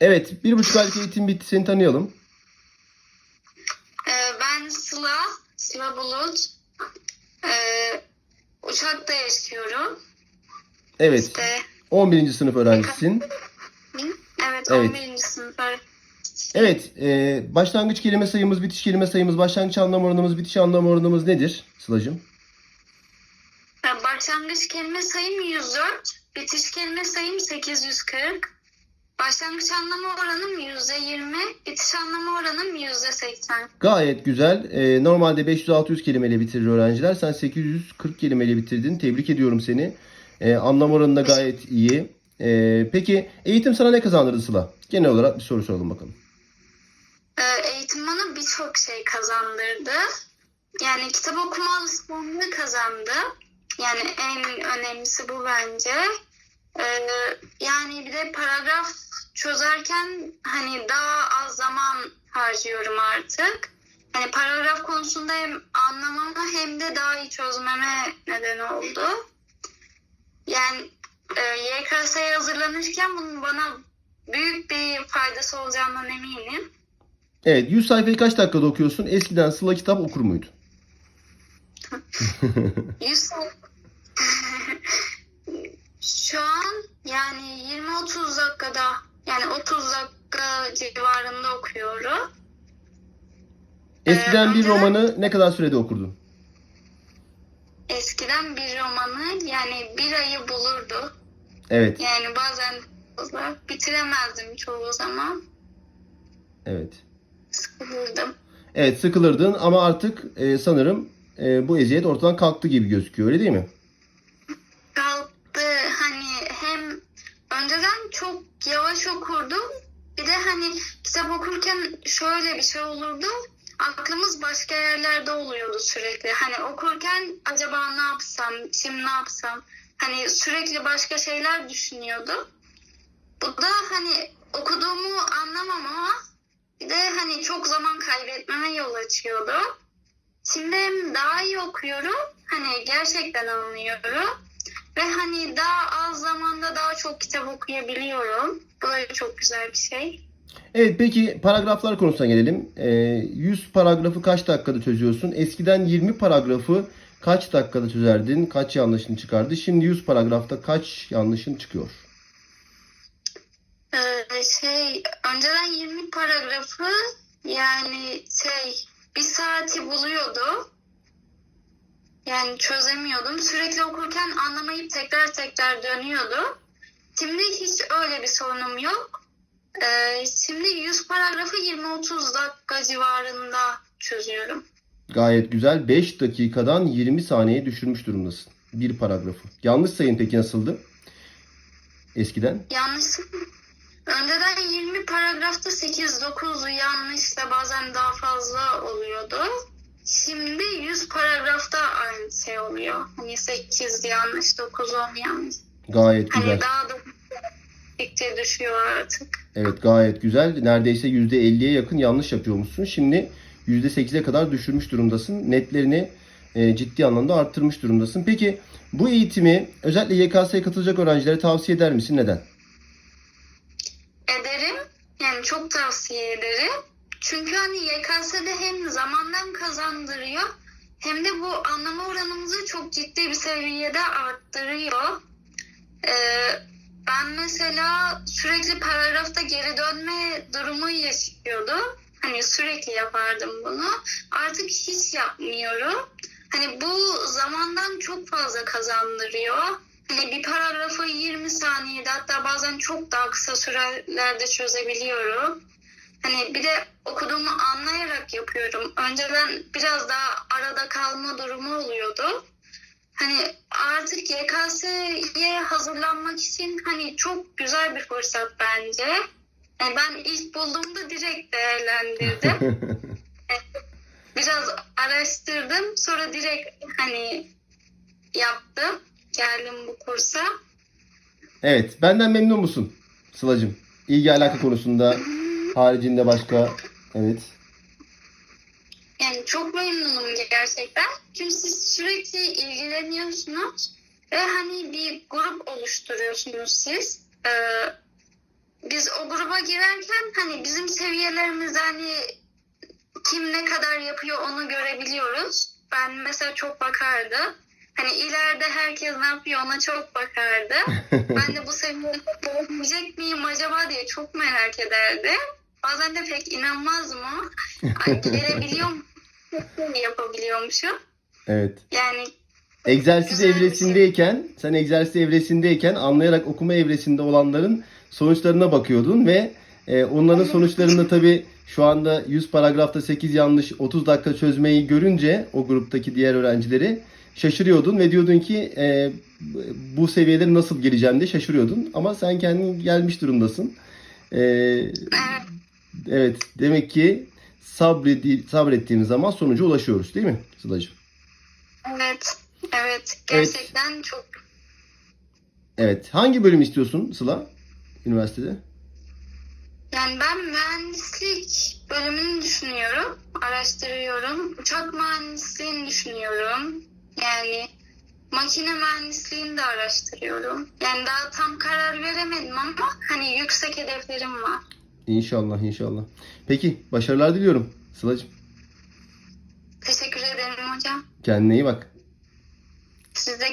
Evet, bir buçuk aylık eğitim bitti. Seni tanıyalım. Ee, ben Sıla, Sıla Bulut. Ee, Uşak'ta yaşıyorum. Evet, İşte, 11. sınıf öğrencisin. evet, Evet. 11. sınıf öğrencisi. Evet, e, başlangıç kelime sayımız, bitiş kelime sayımız, başlangıç anlam oranımız, bitiş anlam oranımız nedir Sıla'cığım? Ee, Başlangıç kelime sayım 104, bitiş kelime sayım 840. Başlangıç anlamı oranım %20, bitiş anlamı oranım %80. Gayet güzel. E, normalde 500-600 kelimeyle bitirir öğrenciler. Sen 840 kelimeyle bitirdin. Tebrik ediyorum seni. E, anlam oranı da gayet iyi. E, peki eğitim sana ne kazandırdı Sıla? Genel olarak bir soru soralım bakalım. Ee, eğitim bana birçok şey kazandırdı. Yani kitap okuma alışkanlığı kazandı. Yani en önemlisi bu bence. Ee, yani bir de paragraf çözerken hani daha az zaman harcıyorum artık. Hani paragraf konusunda hem anlamama hem de daha iyi çözmeme neden oldu. Yani e, YKS'ye hazırlanırken bunun bana büyük bir faydası olacağından eminim. Evet, 100 sayfayı kaç dakikada okuyorsun? Eskiden Sıla kitap okur muydu? 100 sayfa- Şu an yani 20-30 dakikada yani 30 dakika civarında okuyorum. Eskiden bir önceden- romanı ne kadar sürede okurdun? Eskiden bir romanı yani bir ayı bulurdu. Evet, Yani bazen bitiremezdim çoğu zaman. evet. Sıkılırdım. Evet, sıkılırdın ama artık e, sanırım e, bu eziyet ortadan kalktı gibi gözüküyor, öyle değil mi? kalktı hani hem önceden çok yavaş okurdum bir de hani kitap okurken şöyle bir şey olurdu aklımız başka yerlerde oluyordu sürekli hani okurken acaba ne yapsam şimdi ne yapsam hani sürekli başka şeyler düşünüyordum bu da hani okuduğumu anlamamama bir de hani çok zaman kaybetmeme yol açıyordu. Şimdi hem daha iyi okuyorum. Hani gerçekten anlıyorum. Ve hani daha az zamanda daha çok kitap okuyabiliyorum. Bu da çok güzel bir şey. Evet, peki paragraflar konusuna gelelim. E, 100 paragrafı kaç dakikada çözüyorsun? Eskiden 20 paragrafı kaç dakikada çözerdin? Kaç yanlışın çıkardı? Şimdi 100 paragrafta kaç yanlışın çıkıyor? Ee, şey önceden 20 paragrafı yani şey bir saati buluyordu. Yani çözemiyordum. Sürekli okurken anlamayıp tekrar tekrar dönüyordu. Şimdi hiç öyle bir sorunum yok. Ee, şimdi 100 paragrafı 20-30 dakika civarında çözüyorum. Gayet güzel. 5 dakikadan 20 saniyeye düşürmüş durumdasın. Bir paragrafı. Yanlış sayın peki nasıldı? Eskiden. Yanlış. Önceden 20 paragrafta 8-9 yanlış da bazen daha fazla oluyordu. Şimdi 100 paragrafta aynı şey oluyor. Hani 8 yanlış, 9-10 yanlış. Gayet güzel. Hani daha da gittikçe düşüyor artık. Evet gayet güzel. Neredeyse %50'ye yakın yanlış yapıyormuşsun. Şimdi %8'e kadar düşürmüş durumdasın. Netlerini e, ciddi anlamda arttırmış durumdasın. Peki bu eğitimi özellikle YKS'ye katılacak öğrencilere tavsiye eder misin? Neden? Ederim. Yani çok tavsiye ederim. Çünkü hani YKS'de hem zamandan kazandırıyor hem de bu anlama oranımızı çok ciddi bir seviyede arttırıyor. Ee, ben mesela sürekli paragrafta geri dönme durumu yaşıyordum. Hani sürekli yapardım bunu. Artık hiç yapmıyorum. Hani bu zamandan çok fazla kazandırıyor. Hani bir paragrafı 20 saniyede hatta bazen çok daha kısa sürelerde çözebiliyorum. Hani bir de okuduğumu anlayarak yapıyorum. Önceden biraz daha arada kalma durumu oluyordu. Hani artık YKS'ye hazırlanmak için hani çok güzel bir fırsat bence. Yani ben ilk bulduğumda direkt değerlendirdim. Biraz araştırdım. Sonra direkt hani yaptım. Geldim bu kursa. Evet. Benden memnun musun Sıla'cığım? İlgi alaka konusunda haricinde başka evet. Yani çok memnunum gerçekten. Çünkü siz sürekli ilgileniyorsunuz ve hani bir grup oluşturuyorsunuz siz. Ee, biz o gruba girerken hani bizim seviyelerimiz hani kim ne kadar yapıyor onu görebiliyoruz. Ben mesela çok bakardım. Hani ileride herkes ne yapıyor ona çok bakardı. ben de bu seviyede olabilecek miyim acaba diye çok merak ederdim. Bazen de pek inanmazdım ama hani gelebiliyor mu? yapabiliyormuşum. Evet. Yani Egzersiz bir şey. evresindeyken, sen egzersiz evresindeyken anlayarak okuma evresinde olanların sonuçlarına bakıyordun ve e, onların sonuçlarında tabii şu anda 100 paragrafta 8 yanlış 30 dakika çözmeyi görünce o gruptaki diğer öğrencileri şaşırıyordun ve diyordun ki e, bu seviyelere nasıl geleceğim diye şaşırıyordun ama sen kendin gelmiş durumdasın. E, evet demek ki sabredi, sabrettiğimiz zaman sonuca ulaşıyoruz değil mi Sıla'cığım? Evet. Evet. Gerçekten çok Evet. Hangi bölüm istiyorsun Sıla üniversitede? Yani ben mühendislik bölümünü düşünüyorum, araştırıyorum. Uçak mühendisliğini düşünüyorum. Yani makine mühendisliğini de araştırıyorum. Yani daha tam karar veremedim ama hani yüksek hedeflerim var. İnşallah inşallah. Peki başarılar diliyorum Sıla'cığım. Teşekkür ederim hocam. Kendine iyi bak. Siz de